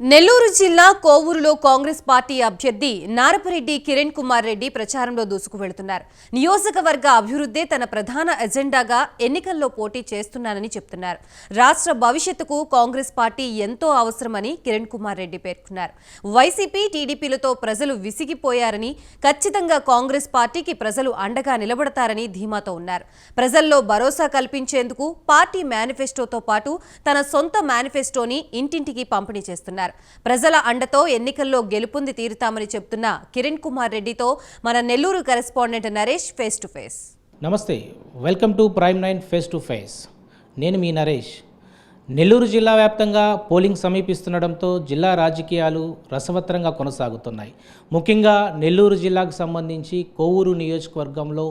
నెల్లూరు జిల్లా కోవూరులో కాంగ్రెస్ పార్టీ అభ్యర్థి నారపరెడ్డి కిరణ్ కుమార్ రెడ్డి ప్రచారంలో దూసుకు వెళుతున్నారు. నియోజకవర్గ అభివృద్ధే తన ప్రధాన ఎజెండాగా ఎన్నికల్లో పోటీ చేస్తున్నానని చెప్తున్నారు. రాష్ట్ర భవిష్యత్తుకు కాంగ్రెస్ పార్టీ ఎంతో అవసరమని కిరణ్ కుమార్ రెడ్డి పేర్కొన్నారు. వైసీపీ టీడీపీలతో ప్రజలు విసిగిపోయారని ఖచ్చితంగా కాంగ్రెస్ పార్టీకి ప్రజలు అండగా నిలబడతారని ధీమాతో ఉన్నారు. ప్రజల్లో భరోసా కల్పించేందుకు పార్టీ మేనిఫెస్టోతో పాటు తన సొంత మేనిఫెస్టోని ఇంటింటికి పంపిణీ చేస్తున్నారు. ప్రజల అండతో ఎన్నికల్లో గెలుపొంది తీరుతామని చెప్తున్న కిరణ్ కుమార్ రెడ్డితో మన Nellore correspondent Naresh face to face. Namaste welcome to prime nine face to face. నేను మీ నరేష్. నెల్లూరు జిల్లా వ్యాప్తంగా పోలింగ్ సమీపిస్తుండడంతో జిల్లా రాజకీయాలు రసవత్తరంగా కొనసాగుతున్నాయి. ముఖ్యంగా నెల్లూరు జిల్లాకు సంబంధించి కోవూరు నియోజకవర్గంలో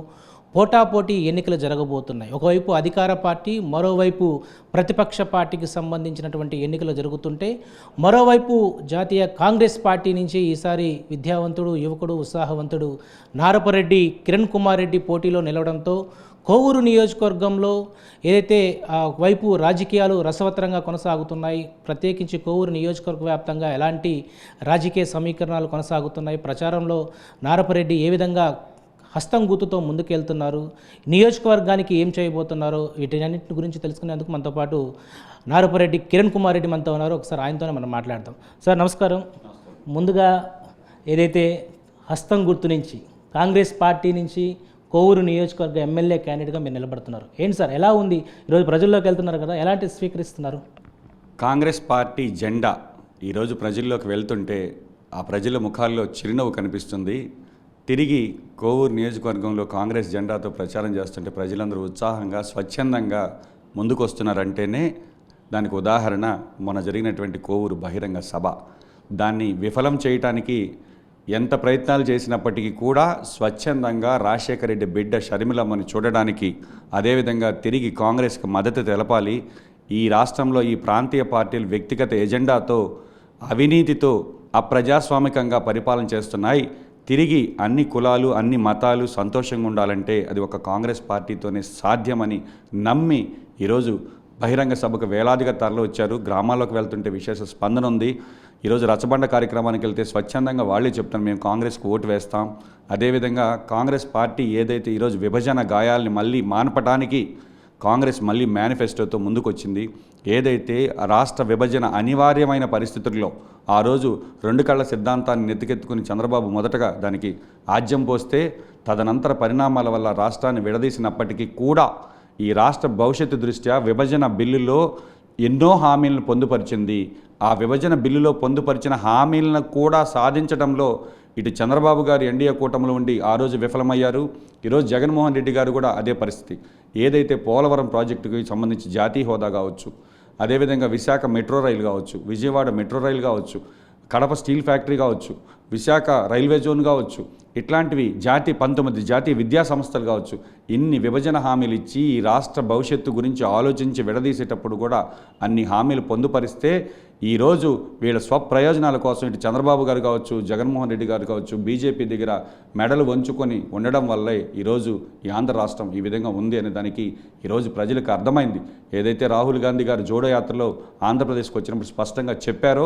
పోటాపోటీ ఎన్నికలు జరగబోతున్నాయి. ఒకవైపు అధికార పార్టీ మరోవైపు ప్రతిపక్ష పార్టీకి సంబంధించినటువంటి ఎన్నికలు జరుగుతుంటే మరోవైపు జాతీయ కాంగ్రెస్ పార్టీ నుంచి ఈసారి విద్యావంతుడు యువకుడు ఉత్సాహవంతుడు నారపరెడ్డి కిరణ్ కుమార్ రెడ్డి పోటీలో నిలవడంతో కోవూరు నియోజకవర్గంలో ఏదైతే వైపు రాజకీయాలు రసవత్తరంగా కొనసాగుతున్నాయి ప్రత్యేకించి కోవూరు నియోజకవర్గ వ్యాప్తంగా ఎలాంటి రాజకీయ సమీకరణాలు కొనసాగుతున్నాయి ప్రచారంలో నారపరెడ్డి ఏ విధంగా హస్తం గుర్తుతో ముందుకెళ్తున్నారు. నియోజకవర్గానికి ఏం చేయబోతున్నారో వీటినన్నింటి గురించి తెలుసుకునేందుకు మనతో పాటు నారపరెడ్డి కిరణ్ కుమార్ రెడ్డి మనతో ఉన్నారు. ఒకసారి ఆయనతోనే మనం మాట్లాడదాం. సార్ నమస్కారం. ముందుగా ఏదైతే హస్తం గుర్తు నుంచి కాంగ్రెస్ పార్టీ నుంచి కోవూరు నియోజకవర్గ ఎమ్మెల్యే క్యాండిడేట్గా మీరు నిలబడుతున్నారు. ఏంటి సార్ ఎలా ఉంది? ఈరోజు ప్రజల్లోకి వెళ్తున్నారు కదా ఎలాంటి స్వీకరిస్తున్నారు? కాంగ్రెస్ పార్టీ జెండా ఈరోజు ప్రజల్లోకి వెళ్తుంటే ఆ ప్రజల ముఖాల్లో చిరునవ్వు కనిపిస్తుంది. తిరిగి కోవూరు నియోజకవర్గంలో కాంగ్రెస్ జెండాతో ప్రచారం చేస్తుంటే ప్రజలందరూ ఉత్సాహంగా స్వచ్ఛందంగా ముందుకొస్తున్నారంటేనే దానికి ఉదాహరణ మొన్న జరిగినటువంటి కోవూరు బహిరంగ సభ. దాన్ని విఫలం చేయటానికి ఎంత ప్రయత్నాలు చేసినప్పటికీ కూడా స్వచ్ఛందంగా రాజశేఖర రెడ్డి బిడ్డ షర్మిలమ్మని చూడడానికి అదేవిధంగా తిరిగి కాంగ్రెస్కి మద్దతు తెలపాలి. ఈ రాష్ట్రంలో ఈ ప్రాంతీయ పార్టీలు వ్యక్తిగత ఎజెండాతో అవినీతితో అప్రజాస్వామికంగా పరిపాలన చేస్తున్నాయి. తిరిగి అన్ని కులాలు అన్ని మతాలు సంతోషంగా ఉండాలంటే అది ఒక కాంగ్రెస్ పార్టీతోనే సాధ్యమని నమ్మి ఈరోజు బహిరంగ సభకు వేలాదిగా తరలి వచ్చారు. గ్రామాల్లోకి వెళ్తుంటే విశేష స్పందన ఉంది. ఈరోజు రచ్చబండ కార్యక్రమానికి వెళ్తే స్వచ్ఛందంగా వాళ్ళే చెప్తాను మేము కాంగ్రెస్కు ఓటు వేస్తాం. అదేవిధంగా కాంగ్రెస్ పార్టీ ఏదైతే ఈరోజు విభజన గాయాల్ని మళ్ళీ మానపటానికి కాంగ్రెస్ మళ్ళీ మేనిఫెస్టోతో ముందుకొచ్చింది. ఏదైతే రాష్ట్ర విభజన అనివార్యమైన పరిస్థితుల్లో ఆ రోజు రెండు కళ్ళ సిద్ధాంతాన్ని నెత్తికెత్తుకుని చంద్రబాబు మొదటగా దానికి ఆజ్యం పోస్తే తదనంతర పరిణామాల వల్ల రాష్ట్రాన్ని విడదీసినప్పటికీ కూడా ఈ రాష్ట్ర భవిష్యత్తు దృష్ట్యా విభజన బిల్లులో ఎన్నో హామీలను పొందుపరిచింది. ఆ విభజన బిల్లులో పొందుపరిచిన హామీలను కూడా సాధించడంలో ఇటు చంద్రబాబు గారు ఎన్డీఏ కూటమిలో ఉండి ఆ రోజు విఫలమయ్యారు. ఈరోజు జగన్మోహన్ రెడ్డి గారు కూడా అదే పరిస్థితి. ఏదైతే పోలవరం ప్రాజెక్టుకి సంబంధించి జాతీయ హోదా కావచ్చు అదేవిధంగా విశాఖ మెట్రో రైలు కావచ్చు విజయవాడ మెట్రో రైలు కావచ్చు కడప స్టీల్ ఫ్యాక్టరీ కావచ్చు విశాఖ రైల్వే జోన్ కావచ్చు ఇట్లాంటివి జాతి పంతొమ్మిది జాతీయ విద్యా సంస్థలు కావచ్చు ఇన్ని విభజన హామీలు ఇచ్చి ఈ రాష్ట్ర భవిష్యత్తు గురించి ఆలోచించి విడదీసేటప్పుడు కూడా అన్ని హామీలు పొందుపరిస్తే ఈరోజు వీళ్ళ స్వప్రయోజనాల కోసం ఇటు చంద్రబాబు గారు కావచ్చు జగన్మోహన్ రెడ్డి గారు కావచ్చు బీజేపీ దగ్గర మెడలు వంచుకొని ఉండడం వల్లే ఈరోజు ఈ ఆంధ్ర రాష్ట్రం ఈ విధంగా ఉంది అనే దానికి ఈరోజు ప్రజలకు అర్థమైంది. ఏదైతే రాహుల్ గాంధీ గారు జోడో యాత్రలో ఆంధ్రప్రదేశ్కి వచ్చినప్పుడు స్పష్టంగా చెప్పారో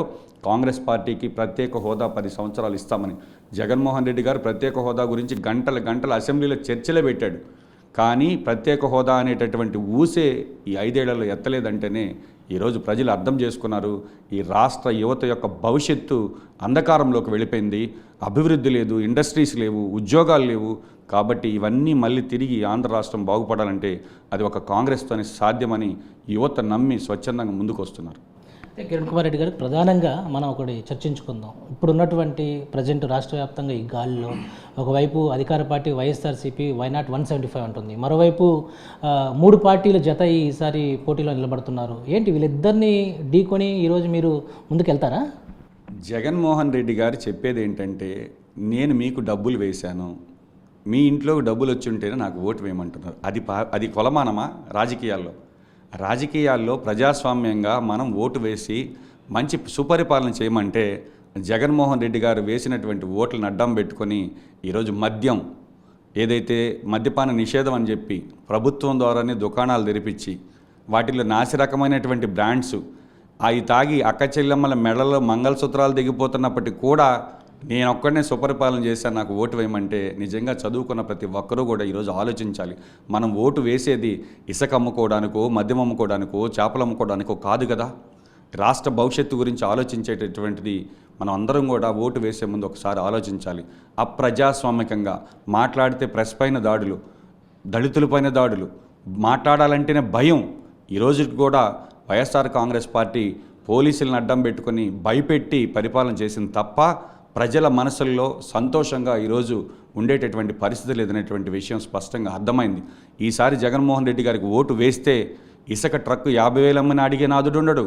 కాంగ్రెస్ పార్టీకి ప్రత్యేక హోదా పది సంవత్సరాలు ఇస్తామని. జగన్మోహన్ రెడ్డి గారు ప్రత్యేక హోదా గురించి గంటల గంటల అసెంబ్లీలో చర్చలే పెట్టాడు. కానీ ప్రత్యేక హోదా అనేటటువంటి ఊసే ఈ ఐదేళ్ళలో ఎత్తలేదంటేనే ఈరోజు ప్రజలు అర్థం చేసుకున్నారు ఈ రాష్ట్ర యువత యొక్క భవిష్యత్తు అంధకారంలోకి వెళ్ళిపోయింది. అభివృద్ధి లేదు ఇండస్ట్రీస్ లేవు ఉద్యోగాలు లేవు. కాబట్టి ఇవన్నీ మళ్ళీ తిరిగి ఆంధ్ర రాష్ట్రం బాగుపడాలంటే అది ఒక కాంగ్రెస్తోనే సాధ్యమని యువత నమ్మి స్వచ్ఛందంగా ముందుకు వస్తున్నారు కిరణ్ కుమార్ రెడ్డి గారు ప్రధానంగా మనం ఒకటి చర్చించుకుందాం. ఇప్పుడు ఉన్నటువంటి ప్రజెంట్ రాష్ట్ర వ్యాప్తంగా ఈ గాలిలో ఒకవైపు అధికార party YSRCP why not one seventy five ఉంటుంది మరోవైపు మూడు పార్టీల జత ఈసారి పోటీలో నిలబడుతున్నారు. ఏంటి వీళ్ళిద్దరిని ఢీకొని ఈరోజు మీరు ముందుకెళ్తారా? జగన్మోహన్ రెడ్డి గారు చెప్పేది ఏంటంటే నేను మీకు డబ్బులు వేశాను. మీ ఇంట్లో డబ్బులు వచ్చి ఉంటేనే నాకు ఓటు వేయమంటున్నారు. అది పా అది కొలమానమా? రాజకీయాల్లో. రాజకీయాల్లో ప్రజాస్వామ్యంగా మనం ఓటు వేసి మంచి సుపరిపాలన చేయమంటే జగన్మోహన్ రెడ్డి గారు వేసినటువంటి ఓట్లను అడ్డం పెట్టుకొని ఈరోజు మద్యం ఏదైతే మద్యపాన నిషేధం అని చెప్పి ప్రభుత్వం ద్వారానే దుకాణాలు తెరిపించి వాటిలో నాసి రకమైనటువంటి బ్రాండ్స్ అవి తాగి అక్క చెల్లెమ్మల మెడలో మంగళసూత్రాలు దిగిపోతున్నప్పటికీ కూడా నేను ఒక్కడనే సుపరిపాలన చేశాను నాకు ఓటు వేయమంటే నిజంగా చదువుకున్న ప్రతి ఒక్కరూ కూడా ఈరోజు ఆలోచించాలి. మనం ఓటు వేసేది ఇసుక అమ్ముకోవడానికో మద్యం అమ్ముకోవడానికో చేపలు అమ్ముకోవడానికో కాదు కదా. రాష్ట్ర భవిష్యత్తు గురించి ఆలోచించేటటువంటిది మనం అందరం కూడా ఓటు వేసే ముందు ఒకసారి ఆలోచించాలి. అప్రజాస్వామికంగా మాట్లాడితే ప్రెస్ పైన దాడులు దళితులపైన దాడులు మాట్లాడాలంటేనే భయం. ఈ రోజుకి కూడా వైఎస్ఆర్ కాంగ్రెస్ పార్టీ పోలీసులను అడ్డం పెట్టుకొని భయపెట్టి పరిపాలన చేసింది తప్ప ప్రజల మనసుల్లో సంతోషంగా ఈరోజు ఉండేటటువంటి పరిస్థితి లేదనేటువంటి విషయం స్పష్టంగా అర్థమైంది. ఈసారి జగన్మోహన్ రెడ్డి గారికి ఓటు వేస్తే ఇసుక ట్రక్కు యాభై వేలమ్మని అడిగే నాదుడు ఉండడు.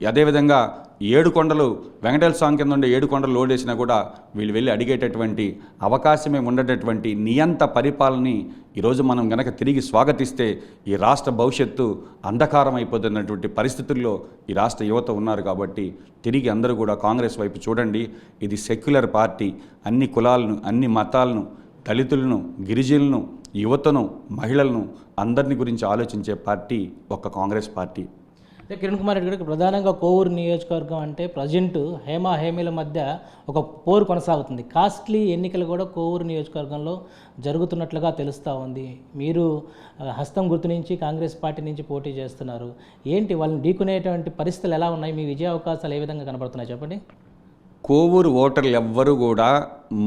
అదేవిధంగా ఏడు కొండలు వెంకటేశ్వర స్వామి కింద ఉండే ఏడు కొండలు లోడ్ వేసినా కూడా వీళ్ళు వెళ్ళి అడిగేటటువంటి అవకాశమే ఉండేటటువంటి నియంత పరిపాలనని ఈరోజు మనం గనక తిరిగి స్వాగతిస్తే ఈ రాష్ట్ర భవిష్యత్తు అంధకారం అయిపోతున్నటువంటి పరిస్థితుల్లో ఈ రాష్ట్ర యువత ఉన్నారు కాబట్టి తిరిగి అందరూ కూడా కాంగ్రెస్ వైపు చూడండి. ఇది సెక్యులర్ పార్టీ. అన్ని కులాలను అన్ని మతాలను దళితులను గిరిజనులను యువతను మహిళలను అందరిని గురించి ఆలోచించే పార్టీ ఒక కాంగ్రెస్ పార్టీ. అంటే కిరణ్ కుమార్ రెడ్డి గారికి ప్రధానంగా కోవూరు నియోజకవర్గం అంటే ప్రజెంట్ హేమ హేమీల మధ్య ఒక పోరు కొనసాగుతుంది. కాస్ట్లీ ఎన్నికలు కూడా కోవూరు నియోజకవర్గంలో జరుగుతున్నట్లుగా తెలుస్తూ ఉంది. మీరు హస్తం గుర్తు నుంచి కాంగ్రెస్ పార్టీ నుంచి పోటీ చేస్తున్నారు. ఏంటి వాళ్ళని ఢీకునేటువంటి పరిస్థితులు ఎలా ఉన్నాయి? మీ విజయ అవకాశాలు ఏ విధంగా కనబడుతున్నాయి? చెప్పండి. కోవూరు ఓటర్లు ఎవ్వరూ కూడా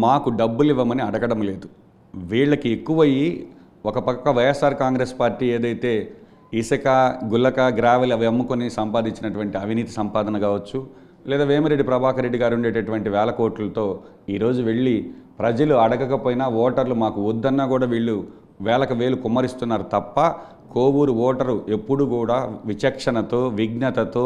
మాకు డబ్బులు ఇవ్వమని అడగడం లేదు. వీళ్ళకి ఎక్కువయ్యి ఒక పక్క వైఎస్ఆర్ కాంగ్రెస్ పార్టీ ఏదైతే ఇసుక గుల్లక గ్రావెల్ అవి అమ్ముకొని సంపాదించినటువంటి అవినీతి సంపాదన కావచ్చు లేదా వేమిరెడ్డి ప్రభాకర్ రెడ్డి గారు ఉండేటటువంటి వేల కోట్లతో ఈరోజు వెళ్ళి ప్రజలు అడగకపోయినా ఓటర్లు మాకు వద్దన్నా కూడా వీళ్ళు వేలకు వేలు కుమ్మరిస్తున్నారు తప్ప కోవూరు ఓటరు ఎప్పుడు కూడా విచక్షణతో విజ్ఞతతో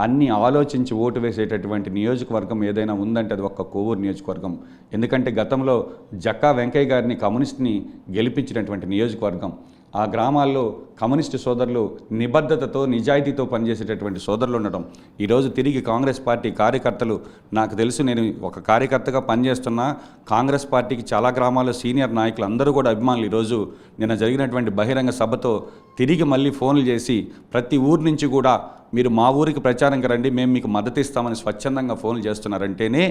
అన్ని ఆలోచించి ఓటు వేసేటటువంటి నియోజకవర్గం ఏదైనా ఉందంటే అది ఒక్క కోవూరు నియోజకవర్గం. ఎందుకంటే గతంలో జక్కా వెంకయ్య గారిని కమ్యూనిస్ట్ని గెలిపించినటువంటి నియోజకవర్గం. ఆ గ్రామాల్లో కమ్యూనిస్టు సోదరులు నిబద్ధతతో నిజాయితీతో పనిచేసేటటువంటి సోదరులు ఉండటం. ఈరోజు తిరిగి కాంగ్రెస్ పార్టీ కార్యకర్తలు నాకు తెలుసు నేను ఒక కార్యకర్తగా పనిచేస్తున్నా కాంగ్రెస్ పార్టీకి చాలా గ్రామాల్లో సీనియర్ నాయకులు అందరూ కూడా అభిమానులు. ఈరోజు నిన్న జరిగినటువంటి బహిరంగ సభతో తిరిగి మళ్ళీ ఫోన్లు చేసి ప్రతి ఊరు నుంచి కూడా మీరు మా ఊరికి ప్రచారంకి రండి మేము మీకు మద్దతు ఇస్తామని స్వచ్ఛందంగా ఫోన్లు చేస్తున్నారంటేనే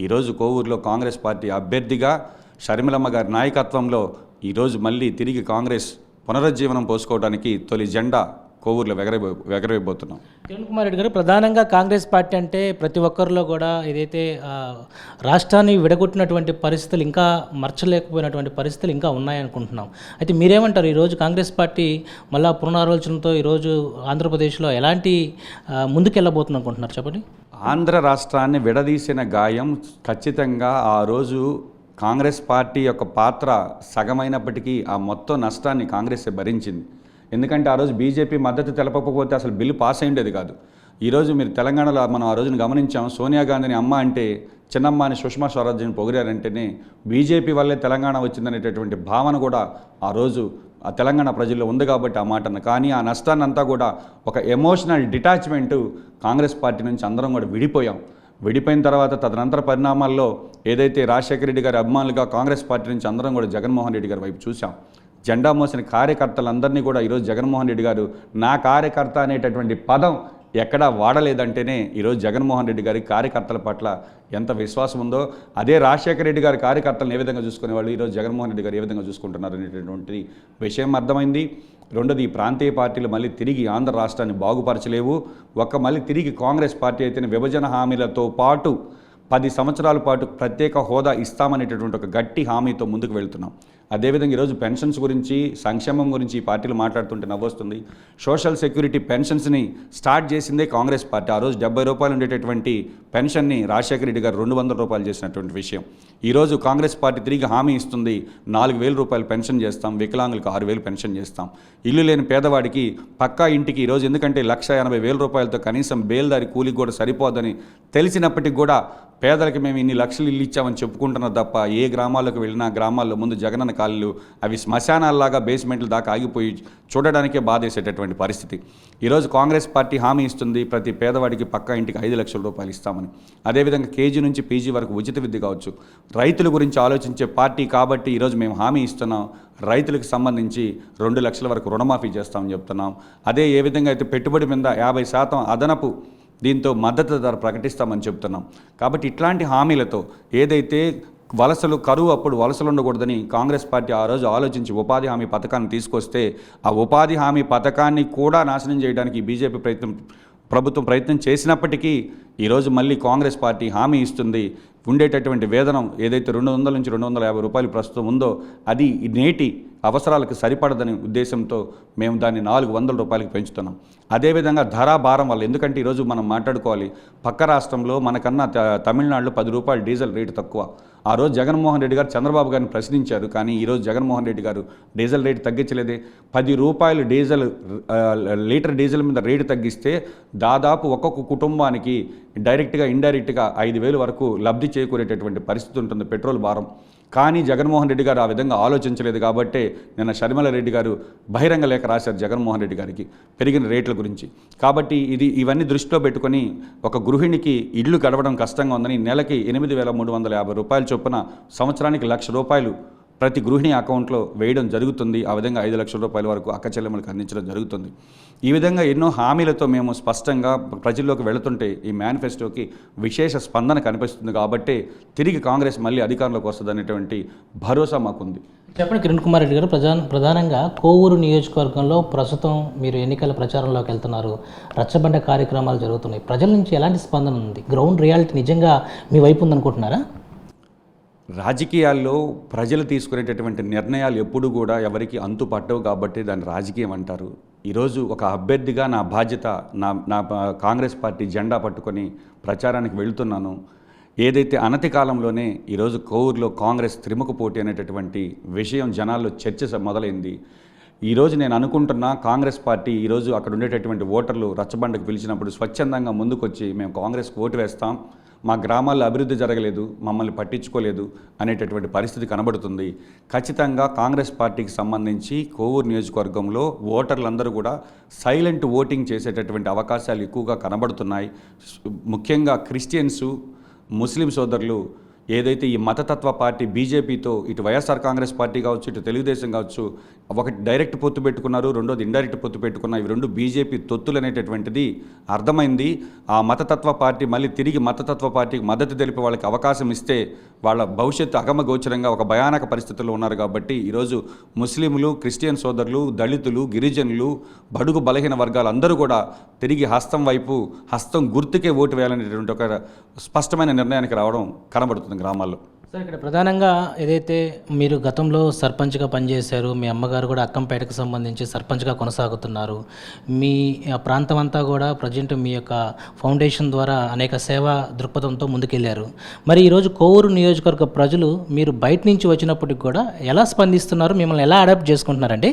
ఈరోజు కోవూరులో కాంగ్రెస్ పార్టీ అభ్యర్థిగా షర్మిలమ్మ గారి నాయకత్వంలో ఈరోజు మళ్ళీ తిరిగి కాంగ్రెస్ పునరుజ్జీవనం పోసుకోవడానికి తొలి జెండా కోవూరులో ఎగరబో ఎగరవేయబోతున్నాం కిరణ్ కుమార్ రెడ్డి గారు ప్రధానంగా కాంగ్రెస్ పార్టీ అంటే ప్రతి ఒక్కరిలో కూడా ఏదైతే రాష్ట్రాన్ని విడగొట్టినటువంటి పరిస్థితులు ఇంకా మర్చలేకపోయినటువంటి పరిస్థితులు ఇంకా ఉన్నాయనుకుంటున్నాం. అయితే మీరేమంటారు? ఈరోజు కాంగ్రెస్ పార్టీ మళ్ళా పునరాలోచనతో ఈరోజు ఆంధ్రప్రదేశ్లో ఎలాంటి ముందుకెళ్ళబోతుంది అనుకుంటున్నారు? చెప్పండి. ఆంధ్ర రాష్ట్రాన్ని విడదీసిన గాయం ఖచ్చితంగా ఆ రోజు కాంగ్రెస్ పార్టీ యొక్క పాత్ర సగమైనప్పటికీ ఆ మొత్తం నష్టాన్ని కాంగ్రెస్ భరించింది. ఎందుకంటే ఆ రోజు బీజేపీ మద్దతు తెలపకపోతే అసలు బిల్లు పాస్ అయ్యేది కాదు. ఈరోజు మీరు తెలంగాణలో మనం ఆ రోజున గమనించాం. సోనియా గాంధీని అమ్మ అంటే చిన్నమ్మ అని సుష్మా స్వరాజ్ని పొగిడారంటేనే బీజేపీ వల్లే తెలంగాణ వచ్చిందనేటటువంటి భావన కూడా ఆ రోజు ఆ తెలంగాణ ప్రజల్లో ఉంది కాబట్టి ఆ మాట అన్న. కానీ ఆ నష్టాన్ని అంతా కూడా ఒక ఎమోషనల్ డిటాచ్మెంటు కాంగ్రెస్ పార్టీ నుంచి అందరం కూడా విడిపోయాం. విడిపోయిన తర్వాత తదనంతర పరిణామాల్లో ఏదైతే రాజశేఖర రెడ్డి గారి అభిమానులుగా కాంగ్రెస్ పార్టీ నుంచి అందరం కూడా జగన్మోహన్ రెడ్డి గారి వైపు చూసాం జెండా మోసిన కార్యకర్తలందరినీ కూడా ఈరోజు జగన్మోహన్ రెడ్డి గారు నా కార్యకర్త అనేటటువంటి పదం ఎక్కడా వాడలేదంటేనే ఈరోజు జగన్మోహన్ రెడ్డి గారి కార్యకర్తల పట్ల ఎంత విశ్వాసం ఉందో అదే రాజశేఖర రెడ్డి గారి కార్యకర్తలను ఏ విధంగా చూసుకునేవాళ్ళు ఈరోజు జగన్మోహన్ రెడ్డి గారు ఏ విధంగా చూసుకుంటున్నారు అనేటటువంటి విషయం అర్థమైంది. రెండోది ఈ ప్రాంతీయ పార్టీలు మళ్ళీ తిరిగి ఆంధ్ర రాష్ట్రాన్ని బాగుపరచలేవు. ఒక్క మళ్ళీ తిరిగి కాంగ్రెస్ పార్టీ అయితేనే విభజన హామీలతో పాటు పది సంవత్సరాల పాటు ప్రత్యేక హోదా ఇస్తామనేటటువంటి ఒక గట్టి హామీతో ముందుకు వెళ్తున్నాం. అదేవిధంగా ఈరోజు పెన్షన్స్ గురించి సంక్షేమం గురించి ఈ పార్టీలు మాట్లాడుతుంటే నవ్వొస్తుంది. సోషల్ సెక్యూరిటీ పెన్షన్స్ని స్టార్ట్ చేసిందే కాంగ్రెస్ పార్టీ. ఆ రోజు డెబ్బై రూపాయలు ఉండేటటువంటి పెన్షన్ని రాజశేఖర రెడ్డి గారు రెండు వందల రూపాయలు చేసినటువంటి విషయం. ఈరోజు కాంగ్రెస్ పార్టీ తిరిగి హామీ ఇస్తుంది. నాలుగు వేల రూపాయలు పెన్షన్ చేస్తాం. వికలాంగులకు ఆరు వేలు పెన్షన్ చేస్తాం. ఇల్లు లేని పేదవాడికి పక్కా ఇంటికి ఈరోజు ఎందుకంటే లక్ష ఎనభై వేల రూపాయలతో కనీసం బేల్దారి కూలికి కూడా సరిపోదని తెలిసినప్పటికీ కూడా పేదలకు మేము ఇన్ని లక్షలు ఇల్లు ఇచ్చామని చెప్పుకుంటున్నారు తప్ప ఏ గ్రామాలకు వెళ్ళినా గ్రామాల్లో ముందు జగనన్న కాళ్ళు అవి శ్మశానాల్లాగా బేస్మెంట్లు దాకా ఆగిపోయి చూడడానికే బాధేసేటటువంటి పరిస్థితి. ఈరోజు కాంగ్రెస్ పార్టీ హామీ ఇస్తుంది ప్రతి పేదవాడికి పక్కా ఇంటికి ఐదు లక్షల రూపాయలు ఇస్తామని. అదేవిధంగా కేజీ నుంచి పీజీ వరకు ఉచిత విద్య కావచ్చు. రైతుల గురించి ఆలోచించే పార్టీ కాబట్టి ఈరోజు మేము హామీ ఇస్తున్నాం. రైతులకు సంబంధించి రెండు లక్షల వరకు రుణమాఫీ చేస్తామని చెప్తున్నాం. అదే ఏ విధంగా అయితే పెట్టుబడి మీద యాభై శాతం అదనపు దీంతో మద్దతు ధర ప్రకటిస్తామని చెప్తున్నాం. కాబట్టి ఇట్లాంటి హామీలతో ఏదైతే వలసలు కరువు అప్పుడు వలసలు ఉండకూడదని కాంగ్రెస్ పార్టీ ఆ రోజు ఆలోచించి ఉపాధి హామీ పథకాన్ని తీసుకొస్తే ఆ ఉపాధి హామీ పథకాన్ని కూడా నాశనం చేయడానికి బీజేపీ ప్రయత్నం ప్రభుత్వం ప్రయత్నం చేసినప్పటికీ ఈరోజు మళ్ళీ కాంగ్రెస్ పార్టీ హామీ ఇస్తుంది. ఉండేటటువంటి వేతనం ఏదైతే రెండు వందల నుంచి రెండు వందల యాభై రూపాయలు ప్రస్తుతం ఉందో అది నేటి అవసరాలకు సరిపడదని ఉద్దేశంతో మేము దాన్ని నాలుగు వందల రూపాయలకి పెంచుతున్నాం. అదేవిధంగా ధరా భారం వల్ల ఎందుకంటే ఈరోజు మనం మాట్లాడుకోవాలి పక్క రాష్ట్రంలో మనకన్నా త- తమిళనాడులో పది రూపాయలు డీజిల్ రేటు తక్కువ. ఆ రోజు జగన్మోహన్ రెడ్డి గారు చంద్రబాబు గారిని ప్రశ్నించారు కానీ ఈరోజు జగన్మోహన్ రెడ్డి గారు డీజిల్ రేటు తగ్గించలేదే. పది రూపాయలు డీజిల్ లీటర్ డీజిల్ మీద రేటు తగ్గిస్తే దాదాపు ఒక్కొక్క కుటుంబానికి డైరెక్ట్గా ఇండైరెక్ట్గా ఐదు వేలు వరకు లబ్ధి చేకూరేటటువంటి పరిస్థితి ఉంటుంది పెట్రోల్ భారం. కానీ జగన్మోహన్ రెడ్డి గారు ఆ విధంగా ఆలోచించలేదు కాబట్టే నిన్న షర్మిల రెడ్డి గారు బహిరంగ లేఖ రాశారు జగన్మోహన్ రెడ్డి గారికి పెరిగిన రేట్ల గురించి. కాబట్టి ఇది ఇవన్నీ దృష్టిలో పెట్టుకొని ఒక గృహిణికి ఇల్లు గడవడం కష్టంగా ఉందని నెలకి ఎనిమిది వేల మూడు వందల యాభై రూపాయల చొప్పున సంవత్సరానికి లక్ష రూపాయలు ప్రతి గృహిణి అకౌంట్లో వేయడం జరుగుతుంది. ఆ విధంగా ఐదు లక్షల రూపాయల వరకు అక్క చెల్లెములకు అందించడం జరుగుతుంది. ఈ విధంగా ఎన్నో హామీలతో మేము స్పష్టంగా ప్రజల్లోకి వెళుతుంటే ఈ మేనిఫెస్టోకి విశేష స్పందన కనిపిస్తుంది కాబట్టి తిరిగి కాంగ్రెస్ మళ్ళీ అధికారంలోకి వస్తుంది అనేటువంటి భరోసా మాకుంది. చెప్పండి కిరణ్ కుమార్ రెడ్డి గారు. ప్రధాన ప్రధానంగా కోవూరు నియోజకవర్గంలో ప్రస్తుతం మీరు ఎన్నికల ప్రచారంలోకి వెళ్తున్నారు. రచ్చబండ కార్యక్రమాలు జరుగుతున్నాయి. ప్రజల నుంచి ఎలాంటి స్పందన ఉంది? గ్రౌండ్ రియాలిటీ నిజంగా మీ వైపు ఉందనుకుంటున్నారా? రాజకీయాల్లో ప్రజలు తీసుకునేటటువంటి నిర్ణయాలు ఎప్పుడు కూడా ఎవరికి అంతు పట్టవు కాబట్టి దాన్ని రాజకీయం అంటారు. ఈరోజు ఒక అభ్యర్థిగా నా బాధ్యత నా నా కాంగ్రెస్ పార్టీ జెండా పట్టుకొని ప్రచారానికి వెళ్తున్నాను. ఏదైతే అనతి కాలంలోనే ఈరోజు కోవూరులో కాంగ్రెస్ త్రిముఖ పోటీ అనేటటువంటి విషయం జనాల్లో చర్చ మొదలైంది. ఈరోజు నేను అనుకుంటున్నా కాంగ్రెస్ పార్టీ ఈరోజు అక్కడ ఉండేటటువంటి ఓటర్లు రచ్చబండకు పిలిచినప్పుడు స్వచ్ఛందంగా ముందుకొచ్చి మేము కాంగ్రెస్కి ఓటు వేస్తాం. మా గ్రామాల్లో అభివృద్ధి జరగలేదు మమ్మల్ని పట్టించుకోలేదు అనేటటువంటి పరిస్థితి కనబడుతుంది. ఖచ్చితంగా కాంగ్రెస్ పార్టీకి సంబంధించి కోవూరు నియోజకవర్గంలో ఓటర్లందరూ కూడా సైలెంట్ ఓటింగ్ చేసేటటువంటి అవకాశాలు ఎక్కువగా కనబడుతున్నాయి. ముఖ్యంగా క్రిస్టియన్సు ముస్లిం సోదరులు ఏదైతే ఈ మతతత్వ పార్టీ బీజేపీతో ఇటు వైఎస్ఆర్ కాంగ్రెస్ పార్టీ కావచ్చు ఇటు తెలుగుదేశం కావచ్చు ఒకటి డైరెక్ట్ పొత్తు పెట్టుకున్నారు రెండోది ఇండైరెక్ట్ పొత్తు పెట్టుకున్న ఇవి రెండు బీజేపీ తొత్తులు అనేటటువంటిది అర్థమైంది. ఆ మతతత్వ పార్టీ మళ్ళీ తిరిగి మతతత్వ పార్టీకి మద్దతు తెలిపే వాళ్ళకి అవకాశం ఇస్తే వాళ్ళ భవిష్యత్తు అగమగోచరంగా ఒక భయానక పరిస్థితుల్లో ఉన్నారు కాబట్టి ఈరోజు ముస్లింలు క్రిస్టియన్ సోదరులు దళితులు గిరిజనులు బడుగు బలహీన వర్గాలు అందరూ కూడా తిరిగి హస్తం వైపు హస్తం గుర్తుకే ఓటు వేయాలనేటువంటి ఒక స్పష్టమైన నిర్ణయానికి రావడం కనబడుతుంది. గ్రామాల్లో సార్ ఇక్కడ ప్రధానంగా ఏదైతే మీరు గతంలో సర్పంచ్గా పనిచేశారు మీ అమ్మగారు కూడా అక్కంపేటకు సంబంధించి సర్పంచ్గా కొనసాగుతున్నారు. మీ ప్రాంతం అంతా కూడా ప్రజెంట్ మీ యొక్క ఫౌండేషన్ ద్వారా అనేక సేవా దృక్పథంతో ముందుకెళ్ళారు. మరి ఈరోజు కోవూరు నియోజకవర్గ ప్రజలు మీరు బయట నుంచి వచ్చినప్పటికి కూడా ఎలా స్పందిస్తున్నారు? మిమ్మల్ని ఎలా అడాప్ట్ చేసుకుంటున్నారండి?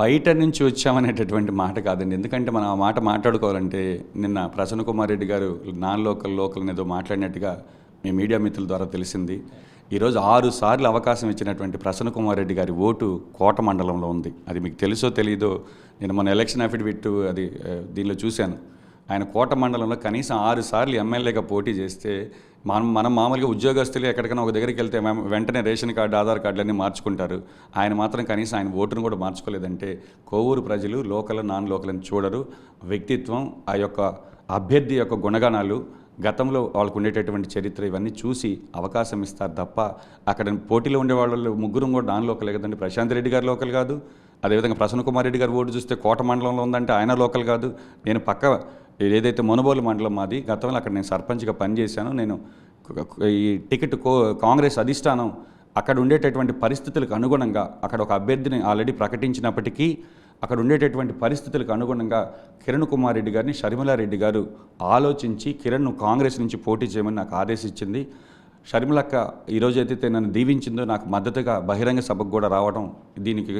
బయట నుంచి వచ్చామనేటటువంటి మాట కాదండి. ఎందుకంటే మనం ఆ మాట మాట్లాడుకోవాలంటే నిన్న ప్రసన్న కుమార్ రెడ్డి గారు నాన్ లోకల్ లోకల్ ఏదో మాట్లాడినట్టుగా మీ మీడియా మిత్రుల ద్వారా తెలిసింది. ఈరోజు ఆరు సార్లు అవకాశం ఇచ్చినటువంటి ప్రసన్న కుమార్ రెడ్డి గారి ఓటు కోట మండలంలో ఉంది. అది మీకు తెలుసో తెలియదో నేను మన ఎలక్షన్ అఫిడవిట్ అది దీనిలో చూశాను. ఆయన కోట మండలంలో కనీసం ఆరు సార్లు ఎమ్మెల్యేగా పోటీ చేస్తే మనం మనం మామూలుగా ఉద్యోగస్తులు ఎక్కడికైనా ఒక దగ్గరికి వెళ్తే మేము వెంటనే రేషన్ కార్డు ఆధార్ కార్డులన్నీ మార్చుకుంటారు. ఆయన మాత్రం కనీసం ఆయన ఓటును కూడా మార్చుకోలేదంటే కోవూరు ప్రజలు లోకల్ నాన్ లోకల్ అని చూడరు. వ్యక్తిత్వం ఆ యొక్క అభ్యర్థి యొక్క గుణగణాలు గతంలో వాళ్ళకు ఉండేటటువంటి చరిత్ర ఇవన్నీ చూసి అవకాశం ఇస్తారు తప్ప అక్కడ పోటీలో ఉండే వాళ్ళు ముగ్గురు కూడా నాన్ లోకలే కదండి. ప్రశాంత్ రెడ్డి గారు లోకల్ కాదు. అదేవిధంగా ప్రసన్న కుమార్ రెడ్డి గారు ఓటు చూస్తే కోట మండలంలో ఉందంటే ఆయన లోకల్ కాదు. నేను పక్క ఏదైతే మునబోలు మండలం మాది గతంలో అక్కడ నేను సర్పంచ్గా పనిచేశాను. నేను ఈ టికెట్ కో కాంగ్రెస్ అధిష్టానం అక్కడ ఉండేటటువంటి పరిస్థితులకు అనుగుణంగా అక్కడ ఒక అభ్యర్థిని ఆల్రెడీ ప్రకటించినప్పటికీ అక్కడ ఉండేటటువంటి పరిస్థితులకు అనుగుణంగా కిరణ్ కుమార్ రెడ్డి గారిని షర్మిలారెడ్డి గారు ఆలోచించి కిరణ్ను కాంగ్రెస్ నుంచి పోటీ చేయమని నాకు ఆదేశించింది. షర్మిలక్క ఈరోజైతే నన్ను దీవించిందో నాకు మద్దతుగా బహిరంగ సభకు కూడా రావడం దీనికి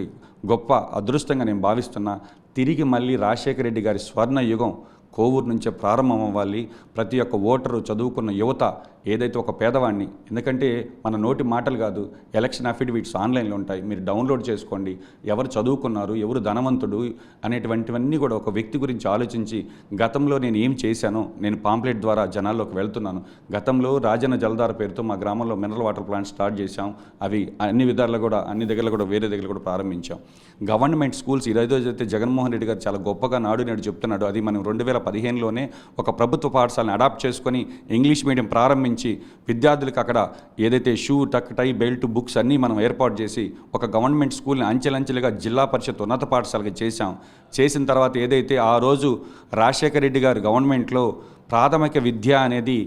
గొప్ప అదృష్టంగా నేను భావిస్తున్నా. తిరిగి మళ్ళీ రాజశేఖర రెడ్డి గారి స్వర్ణ యుగం కోవూరు నుంచే ప్రారంభం అవ్వాలి ప్రతి ఒక్క ఓటరు చదువుకున్న యువత ఏదైతే ఒక పేదవాడిని ఎందుకంటే మన నోటి మాటలు కాదు ఎలక్షన్ అఫిడవిట్స్ ఆన్లైన్లో ఉంటాయి మీరు డౌన్లోడ్ చేసుకోండి ఎవరు చదువుకున్నారు ఎవరు ధనవంతుడు అనేటువంటివన్నీ కూడా ఒక వ్యక్తి గురించి ఆలోచించి గతంలో నేను ఏం చేశానో నేను పాంప్లెట్ ద్వారా జనాల్లోకి వెళ్తున్నాను. గతంలో రాజన్న జలధార పేరుతో మా గ్రామంలో మినరల్ వాటర్ ప్లాంట్ స్టార్ట్ చేశాం. అవి అన్ని విధాలు కూడా అన్ని దగ్గర కూడా వేరే దగ్గర కూడా ప్రారంభించాం. గవర్నమెంట్ స్కూల్స్ ఈరోజు అయితే జగన్మోహన్ రెడ్డి గారు చాలా గొప్పగా నాడు నేడు చెప్తున్నాడు. అది మనం రెండు వేల పదిహేనులోనే ఒక ప్రభుత్వ పాఠశాలను అడాప్ట్ చేసుకొని ఇంగ్లీష్ మీడియం ప్రారంభించి. విద్యార్థులకు అక్కడ ఏదైతే షూ టక్ టై బెల్ట్ బుక్స్ అన్నీ మనం ఏర్పాటు చేసి ఒక గవర్నమెంట్ స్కూల్ని అంచెలంచెలుగా జిల్లా పరిషత్ ఉన్నత పాఠశాలకి చేశాం. చేసిన తర్వాత ఏదైతే ఆ రోజు రాజశేఖర రెడ్డి గారు గవర్నమెంట్లో ప్రాథమిక విద్య అనేది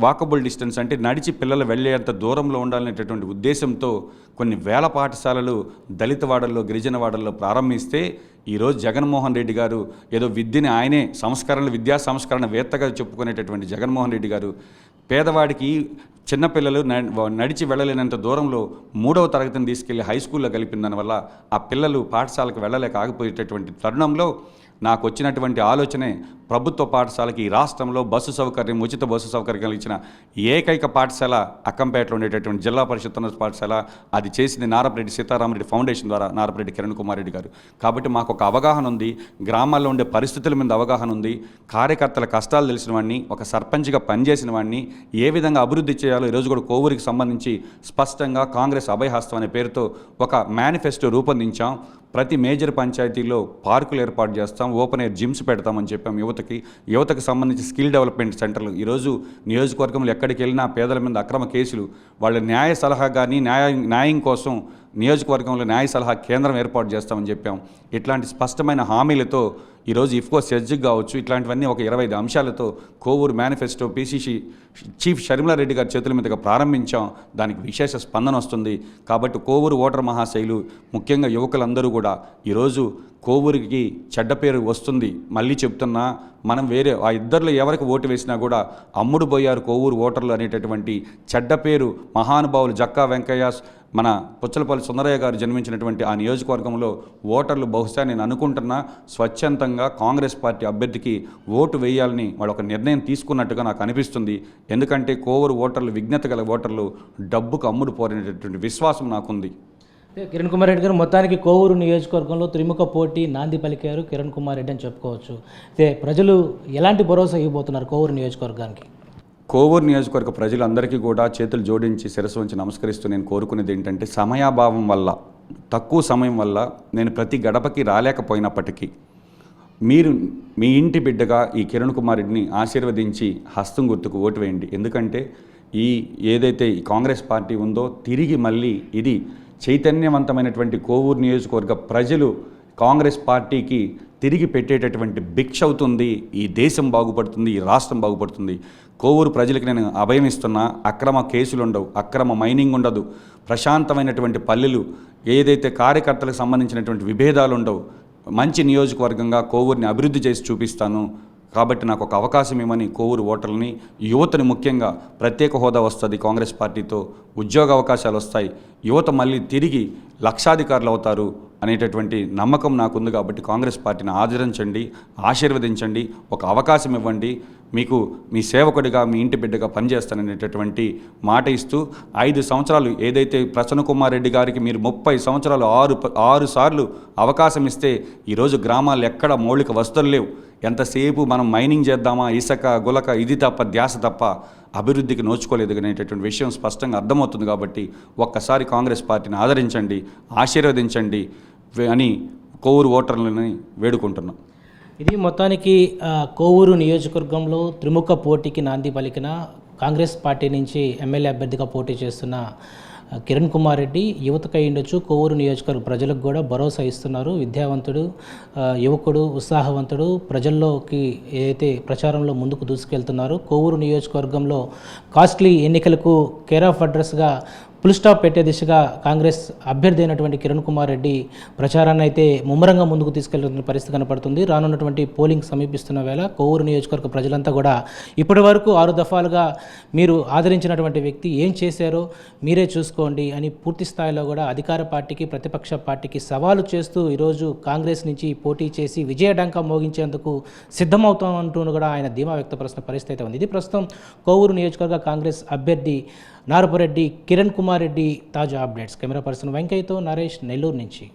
వాకబుల్ డిస్టెన్స్ అంటే నడిచి పిల్లలు వెళ్ళేంత దూరంలో ఉండాలనేటటువంటి ఉద్దేశంతో కొన్ని వేల పాఠశాలలు దళిత వాడల్లో గిరిజన వాడల్లో ప్రారంభిస్తే ఈరోజు జగన్మోహన్ రెడ్డి గారు ఏదో విద్యని ఆయనే సంస్కరణలు విద్యా సంస్కరణ వేత్తగా చెప్పుకునేటటువంటి జగన్మోహన్ రెడ్డి గారు పేదవాడికి చిన్నపిల్లలు నడిచి వెళ్ళలేనంత దూరంలో మూడవ తరగతిని తీసుకెళ్ళి హై స్కూల్లో కలిపిన దానివల్ల ఆ పిల్లలు పాఠశాలకు వెళ్ళలేక ఆగిపోయేటటువంటి తరుణంలో నాకు వచ్చినటువంటి ఆలోచనే ప్రభుత్వ పాఠశాలకి ఈ రాష్ట్రంలో బస్సు సౌకర్యం ఉచిత బస్సు సౌకర్యం కలిగించిన ఏకైక పాఠశాల అక్కంపేటలో ఉండేటటువంటి జిల్లా పరిషత్ ఉన్నత పాఠశాల. అది చేసింది నారపరెడ్డి సీతారామరెడ్డి ఫౌండేషన్ ద్వారా నారపరెడ్డి కిరణ్ కుమార్ రెడ్డి గారు. కాబట్టి మాకు ఒక అవగాహన ఉంది. గ్రామాల్లో ఉండే పరిస్థితుల మీద అవగాహన ఉంది. కార్యకర్తల కష్టాలు తెలిసిన వాడిని ఒక సర్పంచ్గా పనిచేసిన వాడిని ఏ విధంగా అభివృద్ధి చేయాలో ఈరోజు కూడా కోవూరికి సంబంధించి స్పష్టంగా కాంగ్రెస్ అభయహస్తం అనే పేరుతో ఒక మేనిఫెస్టో రూపొందించాం. ప్రతి మేజర్ పంచాయతీలో పార్కులు ఏర్పాటు చేస్తాం. ఓపెన్ ఎయిర్ జిమ్స్ పెడతామని చెప్పాం. యువత యువతకి యువతకు సంబంధించి స్కిల్ డెవలప్మెంట్ సెంటర్లు. ఈరోజు నియోజకవర్గంలో ఎక్కడికి వెళ్ళినా పేదల మీద అక్రమ కేసులు. వాళ్ళ న్యాయ సలహా కానీ న్యాయ న్యాయం కోసం నియోజకవర్గంలో న్యాయ సలహా కేంద్రం ఏర్పాటు చేస్తామని చెప్పాం. ఇట్లాంటి స్పష్టమైన హామీలతో ఈరోజు ఇఫ్కో సెజ్జిక్ కావచ్చు ఇట్లాంటివన్నీ ఒక ఇరవై ఐదు అంశాలతో Kovur manifesto PCC chief Sharmila Reddy గారి చేతుల మీదుగా ప్రారంభించాం. దానికి విశేష స్పందన వస్తుంది. కాబట్టి కోవూరు ఓటర్ మహాశైలు ముఖ్యంగా యువకులందరూ కూడా ఈరోజు కోవూరికి చెడ్డ పేరు వస్తుంది. మళ్ళీ చెప్తున్నా మనం వేరే ఆ ఇద్దరిలో ఎవరికి ఓటు వేసినా కూడా అమ్ముడు పోయారు కోవూరు ఓటర్లు అనేటటువంటి చెడ్డ పేరు మహానుభావులు జక్కా వెంకయ్య మన పుచ్చలపల్లి సుందరయ్య గారు జన్మించినటువంటి ఆ నియోజకవర్గంలో ఓటర్లు బహుశా నేను అనుకుంటున్నా స్వచ్ఛందంగా కాంగ్రెస్ పార్టీ అభ్యర్థికి ఓటు వేయాలని వాళ్ళు ఒక నిర్ణయం తీసుకున్నట్టుగా నాకు అనిపిస్తుంది. ఎందుకంటే కోవూరు ఓటర్లు విజ్ఞత గల ఓటర్లు డబ్బుకు అమ్ముడు పోరినటువంటి విశ్వాసం నాకుంది. కిరణ్ కుమార్ రెడ్డి గారు మొత్తానికి కోవూరు నియోజకవర్గంలో త్రిముఖ పోటీ నాంది పలికారు కిరణ్ కుమార్ రెడ్డి అని చెప్పుకోవచ్చు. అయితే ప్రజలు ఎలాంటి భరోసా ఇవ్వబోతున్నారు కోవూరు నియోజకవర్గానికి? కోవూరు నియోజకవర్గ ప్రజలందరికీ కూడా చేతులు జోడించి శిరస్సు ఉంచి నమస్కరిస్తూ నేను కోరుకునేది ఏంటంటే సమయాభావం వల్ల తక్కువ సమయం వల్ల నేను ప్రతి గడపకి రాలేకపోయినప్పటికీ మీరు మీ ఇంటి బిడ్డగా ఈ కిరణ్ కుమారుడిని ఆశీర్వదించి హస్తం గుర్తుకు ఓటు వేయండి. ఎందుకంటే ఈ ఏదైతే ఈ కాంగ్రెస్ పార్టీ ఉందో తిరిగి మళ్ళీ ఇది చైతన్యవంతమైనటువంటి కోవూరు నియోజకవర్గ ప్రజలు కాంగ్రెస్ పార్టీకి తిరిగి పెట్టేటటువంటి భిక్ష అవుతుంది. ఈ దేశం బాగుపడుతుంది ఈ రాష్ట్రం బాగుపడుతుంది. కోవూరు ప్రజలకు నేను అభయం ఇస్తున్నా అక్రమ కేసులు ఉండవు అక్రమ మైనింగ్ ఉండదు. ప్రశాంతమైనటువంటి పల్లెలు ఏదైతే కార్యకర్తలకు సంబంధించినటువంటి విభేదాలు ఉండవు మంచి నియోజకవర్గంగా కోవూరిని అభివృద్ధి చేసి చూపిస్తాను. కాబట్టి నాకు ఒక అవకాశం ఇవ్వని కోవూరు ఓటర్లని యువతని ముఖ్యంగా ప్రత్యేక హోదా వస్తుంది కాంగ్రెస్ పార్టీతో ఉద్యోగ అవకాశాలు వస్తాయి. యువత మళ్ళీ తిరిగి లక్షాధికారులు అవుతారు అనేటటువంటి నమ్మకం నాకుంది కాబట్టి కాంగ్రెస్ పార్టీని ఆదరించండి ఆశీర్వదించండి ఒక అవకాశం ఇవ్వండి. మీకు మీ సేవకుడిగా మీ ఇంటి బిడ్డగా పనిచేస్తాననేటటువంటి మాట ఇస్తూ ఐదు సంవత్సరాలు ఏదైతే ప్రసన్న కుమార్ రెడ్డి గారికి మీరు ముప్పై సంవత్సరాలు ఆరు ఆరు సార్లు అవకాశం ఇస్తే ఈరోజు గ్రామాలు ఎక్కడ మౌలిక వసతులు లేవు. ఎంతసేపు మనం మైనింగ్ చేద్దామా ఇసక గులక ఇది తప్ప ధ్యాస తప్ప అభివృద్ధికి నోచుకోలేదు అనేటటువంటి విషయం స్పష్టంగా అర్థమవుతుంది కాబట్టి ఒక్కసారి కాంగ్రెస్ పార్టీని ఆదరించండి ఆశీర్వదించండి అని కోవూరు ఓటర్లని వేడుకుంటున్నాం. ఇది మొత్తానికి కోవూరు నియోజకవర్గంలో త్రిముఖ పోటీకి నాంది పలికిన కాంగ్రెస్ పార్టీ నుంచి ఎమ్మెల్యే అభ్యర్థిగా పోటీ చేస్తున్న కిరణ్ కుమార్ రెడ్డి యువతకై ఉండొచ్చు. కోవూరు నియోజకవర్గ ప్రజలకు కూడా భరోసా ఇస్తున్నారు. విద్యావంతుడు యువకుడు ఉత్సాహవంతుడు ప్రజల్లోకి ఏదైతే ప్రచారంలో ముందుకు దూసుకెళ్తున్నారు కోవూరు నియోజకవర్గంలో కాస్ట్లీ ఎన్నికలకు కేర్ ఆఫ్ అడ్రస్గా స్టాప్ పెట్టే దిశగా కాంగ్రెస్ అభ్యర్థి అయినటువంటి కిరణ్ కుమార్ రెడ్డి ప్రచారాన్ని అయితే ముమ్మరంగా ముందుకు తీసుకెళ్తున్న పరిస్థితి కనపడుతుంది. రానున్నటువంటి పోలింగ్ సమీపిస్తున్న వేళ కోవూరు నియోజకవర్గ ప్రజలంతా కూడా ఇప్పటి వరకు ఆరు దఫాలుగా మీరు ఆదరించినటువంటి వ్యక్తి ఏం చేశారో మీరే చూసుకోండి అని పూర్తి స్థాయిలో కూడా అధికార పార్టీకి ప్రతిపక్ష పార్టీకి సవాలు చేస్తూ ఈరోజు కాంగ్రెస్ నుంచి పోటీ చేసి విజయడంక మోగించేందుకు సిద్ధమవుతామంటూ కూడా ఆయన ధీమా వ్యక్తపరుస్తున్న పరిస్థితి అయితే ఉంది. ఇది ప్రస్తుతం కోవూరు నియోజకవర్గ కాంగ్రెస్ అభ్యర్థి నారపురెడ్డి కిరణ్ కుమార్ రెడ్డి తాజా అప్డేట్స్. కెమెరా పర్సన్ వెంకయ్యతో నరేష్ నెల్లూరు నుంచి.